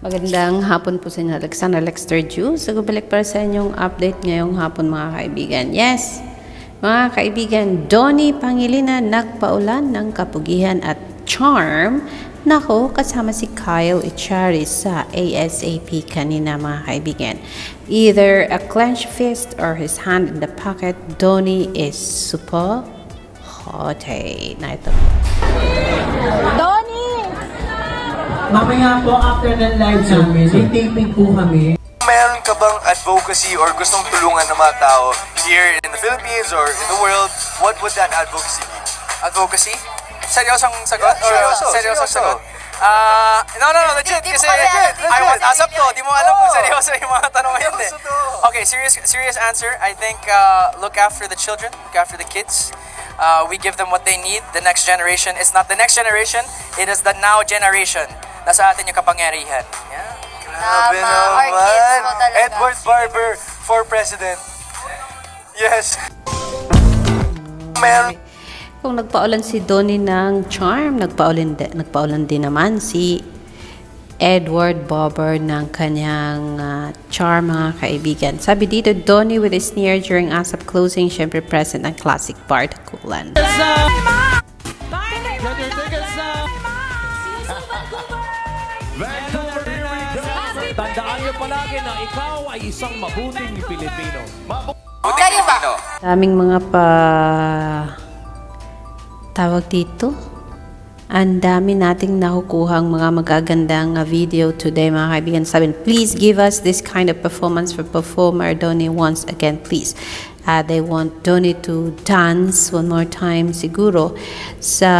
Magandang hapon po sa inyo, Alexander Lexter Jew. So, balik para sa inyong update ngayong hapon mga kaibigan. Yes, mga kaibigan, Donnie Pangilinan nagpaulan ng kapugihan at charm. Nako, kasama si Kyle Echari sa ASAP kanina mga kaibigan. Either a clenched fist or his hand in the pocket, Donnie is super hot. Na ito. Donnie! Mamaya po after ng live namin, may taping po kami. Meron ka bang advocacy or gustong tulungan ng mga tao here in the Philippines or in the world, what would that advocacy be? Advocacy? Seryosong sagot? Yeah, seryoso, Or seryosong seryoso. sagot? Ah, no, no, no, legit. Kasi legit. alam, I was legit. asap to. Di mo alam kung seryoso yung mga tanong ngayon eh. Okay, serious serious answer. I think uh, look after the children, look after the kids. Uh, we give them what they need. The next generation is not the next generation, it is the now generation. Nasa atin yung kapangyarihan. Yeah. Grabe Tama, our kids naman. mo talaga. Edward Barber for president. Yes. Meron Kung nagpaulan si Donnie ng charm, nagpaulan, di- nagpaulan din naman si Edward Bobber ng kanyang ah, charm mga kaibigan. Sabi dito, Donnie with a sneer during ASAP closing, syempre present ang classic bar takulan. Palagi na ikaw ay isang mabuting Pilipino. Kayo ba? Daming mga pa... Tawag dito? Ang dami nating nakukuhang mga magagandang video today mga kaibigan. Sabi, please give us this kind of performance for performer Donnie once again, please. Uh, they want Donnie to dance one more time siguro sa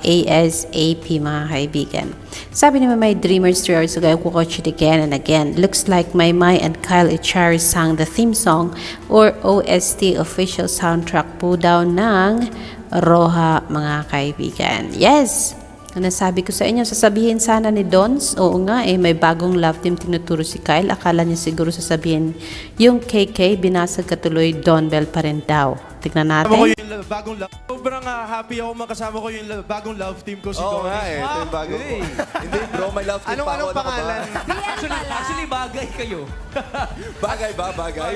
ASAP mga kaibigan. Sabi ni my dreamers three hours ago, I watch it again and again. Looks like my Mai and Kyle Echari sang the theme song or OST official soundtrack po daw ng Roha mga kaibigan. Yes! Ang nasabi ko sa inyo, sasabihin sana ni Dons, oo nga eh, may bagong love team tinuturo si Kyle. Akala niya siguro sasabihin, yung KK, binasag katuloy, Don Bell pa rin daw. Tignan Kasama ko natin. yung lo- bagong love. Sobrang ah, happy ako makasama ko yung lo- bagong love team ko si Oo nga eh, ito yung bago ko. Hindi bro, may love team Anong pa ako. anong Ano ka ba? pangalan? Actually, actually bagay kayo. Bagay ba, bagay?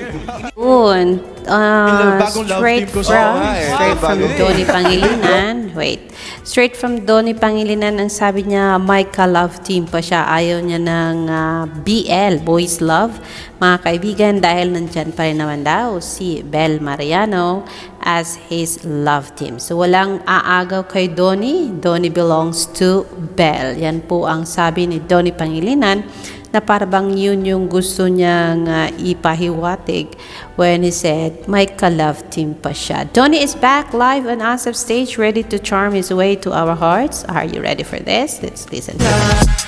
Yun, uh, bagong love straight team ko from, sa- Oo nga eh, straight from bago. Donnie Pangilinan. Wait. Straight from Donnie Pangilinan, ang sabi niya, Micah love team pa siya. Ayaw niya ng ah, BL, Boys Love. Mga kaibigan, dahil nandyan pa rin naman daw si Bel Mariano as his love team. So, walang aagaw kay Donnie. Donnie belongs to Bel. Yan po ang sabi ni Donnie Pangilinan na parang yun yung gusto niyang uh, ipahiwatig when he said, may ka-love team pa siya. Donnie is back live on ASAP stage, ready to charm his way to our hearts. Are you ready for this? Let's listen to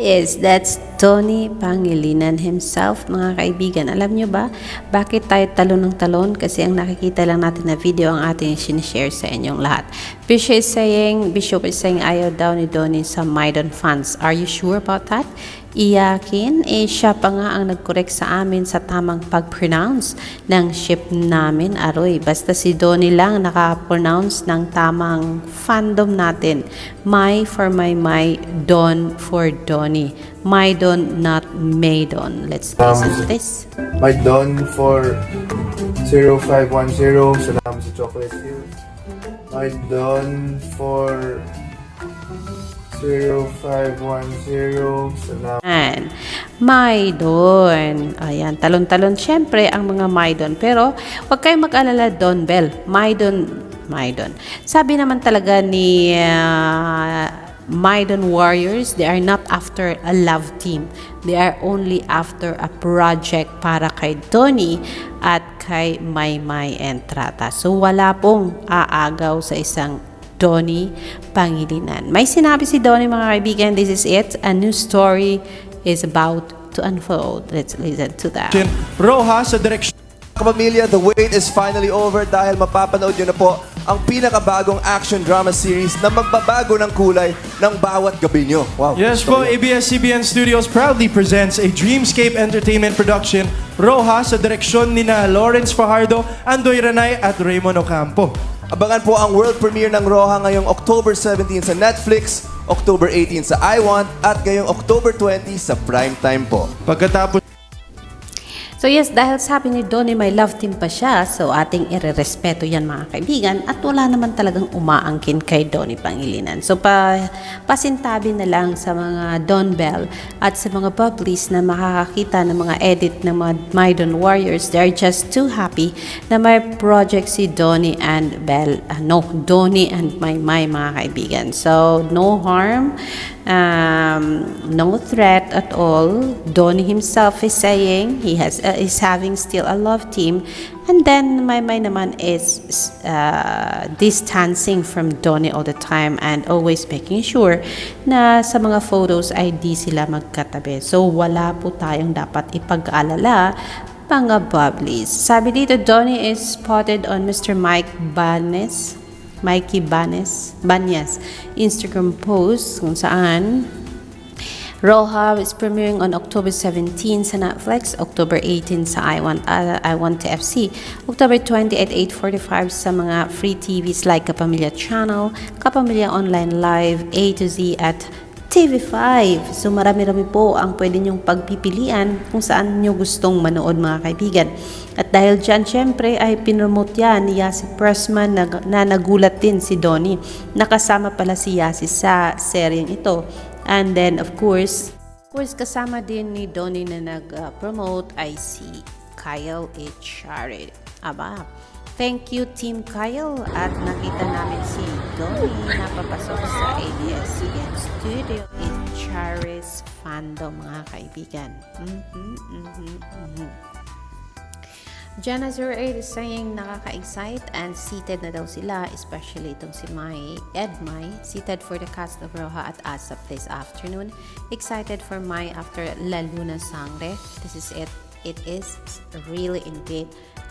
Yes, that's Tony Pangilinan himself, mga kaibigan. Alam nyo ba, bakit tayo talon ng talon? Kasi ang nakikita lang natin na video ang ating sinishare sa inyong lahat. Bishop is saying, Bishop is saying ayaw daw ni Donnie sa Maidon fans. Are you sure about that? Iyakin, eh siya pa nga ang nag-correct sa amin sa tamang pag-pronounce ng ship namin, Aroy. Basta si Donnie lang naka-pronounce ng tamang fandom natin. My for my my, Don for Donnie. My Don, not Maidon. Let's listen to this. My Don for 0510, salamat sa Chocolate Hills. My Don for 0510, salamat. Ayan. Maidon. Ayan, talon-talon. Siyempre, ang mga Maidon. Pero, huwag kayong mag-alala, Don Bell. Maidon, Maidon. Sabi naman talaga ni ah, Maidon Warriors, they are not after a love team. They are only after a project para kay Donnie at kay Maymay Entrata. So, wala pong aagaw sa isang Donnie Pangilinan. May sinabi si Donnie mga kaibigan, this is it. A new story is about to unfold. Let's listen to that. Roha sa direksyon Kapamilya, the wait is finally over dahil mapapanood nyo na po ang pinakabagong action drama series na magbabago ng kulay ng bawat gabi nyo. Wow. Yes po, ABS-CBN Studios proudly presents a Dreamscape Entertainment production, Roja, sa direksyon ni na Lawrence Fajardo, Andoy Ranay at Raymond Ocampo. Abangan po ang world premiere ng Roja ngayong October 17 sa Netflix, October 18 sa iWant, at ngayong October 20 sa primetime po. Pagkatapos So yes, dahil sabi ni Donnie may love team pa siya, so ating irerespeto yan mga kaibigan at wala naman talagang umaangkin kay Donnie Pangilinan. So pa, pasintabi na lang sa mga Don Bell at sa mga bubblies na makakakita ng mga edit ng mga Maidon Warriors. They're just too happy na may project si Donnie and Bell. ah, no, Donnie and May May mga kaibigan. So no harm, um, no threat at all. Donnie himself is saying he has uh, is having still a love team, and then my my naman is uh, distancing from Donnie all the time and always making sure na sa mga photos ay di sila magkatabi. So wala po tayong dapat ipag-alala mga bubblies. Sabi dito, Donnie is spotted on Mr. Mike Banes Mikey Banes, Banyas. Instagram post kung saan Roja is premiering on October 17 sa Netflix, October 18 sa I Want, uh, I Want to FC, October 20 at 8.45 sa mga free TVs like Kapamilya Channel, Kapamilya Online Live, A to Z at TV5. So marami-rami po ang pwede niyong pagpipilian kung saan niyo gustong manood mga kaibigan. At dahil dyan, syempre ay pinromote yan ni Yasi Pressman na, na nagulat din si Donnie. Nakasama pala si Yasi sa seryeng ito. And then of course, of course kasama din ni Donnie na nag-promote ay si Kyle Echare. Aba, Thank you, Team Kyle. At nakita namin si Donnie napapasok sa ABS-CBN Studio in Charis Fandom, mga kaibigan. Mhm, mhm, mhm. Jana08 is saying nakaka-excite and seated na daw sila, especially itong si Mai, Ed Mai, seated for the cast of Roja at ASAP this afternoon. Excited for Mai after La Luna Sangre. This is it. It is really indeed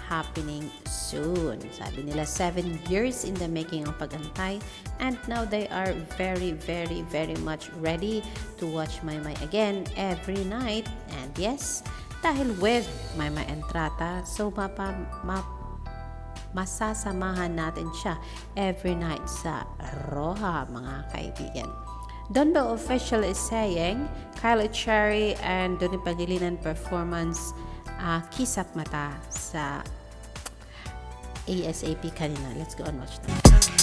happening soon. Sabi nila, seven years in the making ang pagantay and now they are very, very, very much ready to watch Maymay again every night. And yes, dahil with Maymay Entrata, so mapa, map, masasamahan natin siya every night sa Roja, mga kaibigan. Don Bell Official is saying, Kyle Cherry and Donnie Pangilinan performance uh, kisap mata sa ASAP kanina. Let's go and watch that.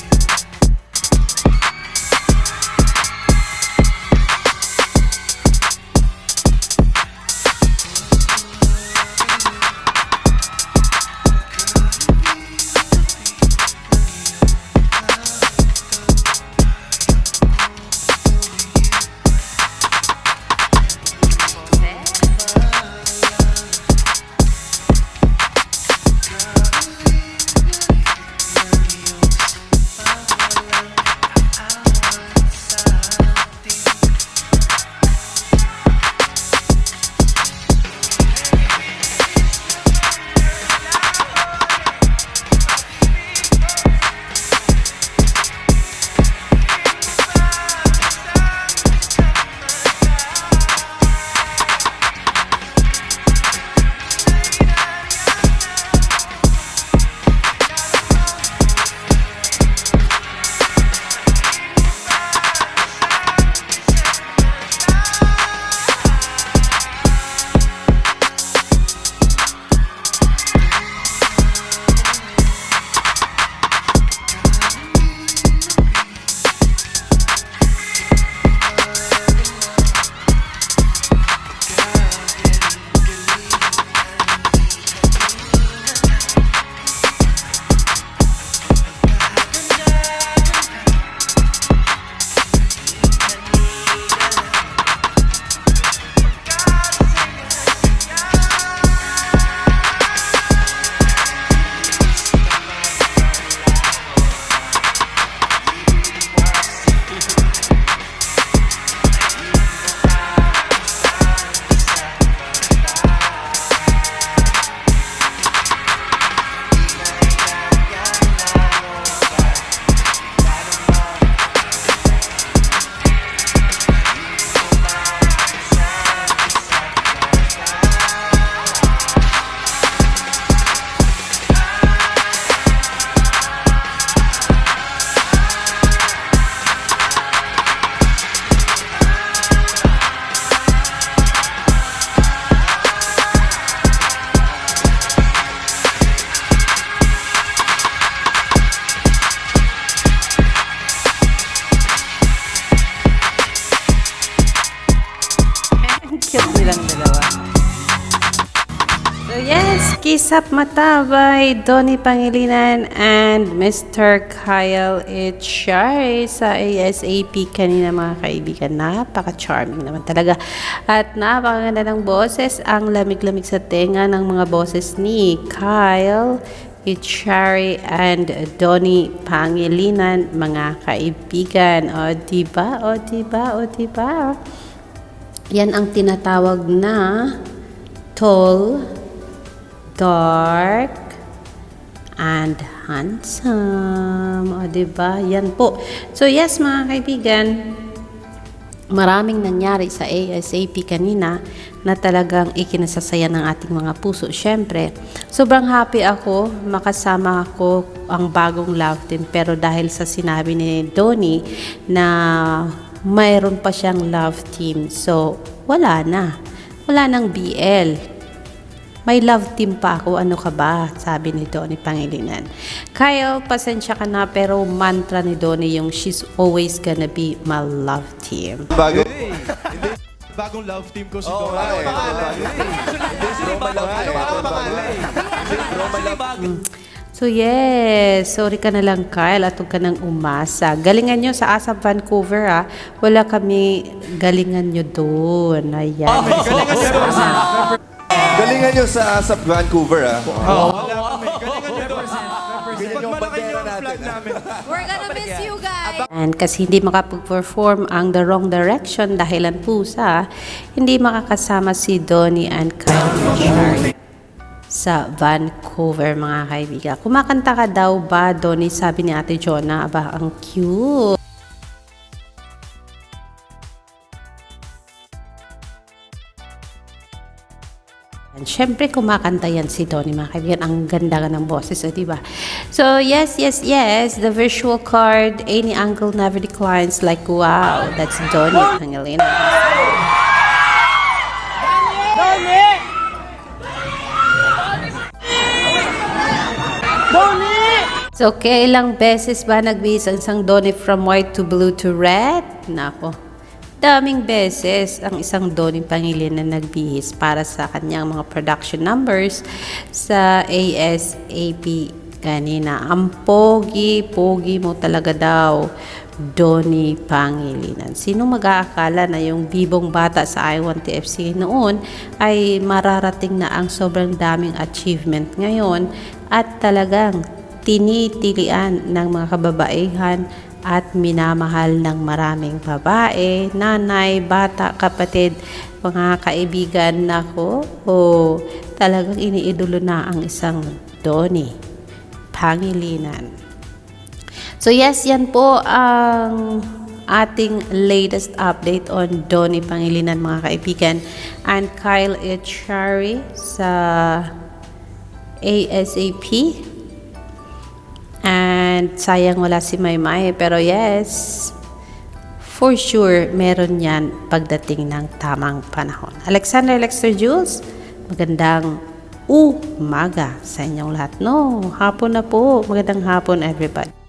Mata by Pangilinan and Mr. Kyle Echari sa ASAP kanina mga kaibigan. Napaka-charming naman talaga. At napakaganda ng boses. Ang lamig-lamig sa tenga ng mga boses ni Kyle Echari and Donnie Pangilinan mga kaibigan. O diba? O diba? O diba? Yan ang tinatawag na tall, dark, and handsome. O, diba? Yan po. So, yes, mga kaibigan, maraming nangyari sa ASAP kanina na talagang ikinasasaya ng ating mga puso. Siyempre, sobrang happy ako makasama ako ang bagong love team. Pero dahil sa sinabi ni Donnie na mayroon pa siyang love team. So, wala na. Wala nang BL. May love team pa ako, ano ka ba? Sabi ni Donnie Pangilinan. Kyle, pasensya ka na, pero mantra ni Donnie yung she's always gonna be my love team. Bago. Bagong love team ko si Donnie. nga eh. Team. Roma love team. So yes, sorry ka na lang Kyle at huwag ka nang umasa. Galingan nyo sa ASAP Vancouver ah. Wala kami galingan nyo doon. Ayan. Galingan nyo sa ASAP Vancouver, ah. Pag malaki yung flag namin. We're gonna miss you guys. And kasi hindi makapag-perform ang The Wrong Direction dahilan po sa hindi makakasama si Donnie and Kyle Richard sa Vancouver mga kaibigan. Kumakanta ka daw ba, Donnie? Sabi ni Ate Jonah. Aba, ang cute. Syempre, kumakanta yan si Donnie, mga kaibigan. Ang ganda ka ng boses, o, diba? So, yes, yes, yes. The virtual card, any angle never declines. Like, wow, that's Donnie Pangilinan. So, kailang beses ba nagbihis ang isang Donnie from white to blue to red? Nako, daming beses ang isang Donnie Pangilinan na nagbihis para sa kanyang mga production numbers sa ASAP kanina. Ang pogi-pogi mo talaga daw, Donnie Pangilinan. Sino mag-aakala na yung bibong bata sa I1TFC noon ay mararating na ang sobrang daming achievement ngayon at talagang tinitilian ng mga kababaihan at minamahal ng maraming babae, nanay, bata, kapatid, mga kaibigan nako. O talagang iniidolo na ang isang Donnie Pangilinan. So yes, yan po ang ating latest update on Donnie Pangilinan mga kaibigan and Kyle Echari sa ASAP and sayang wala si Maymay pero yes for sure meron yan pagdating ng tamang panahon. Alexander Lexter Jules magandang umaga sa inyong lahat. No hapon na po. Magandang hapon everybody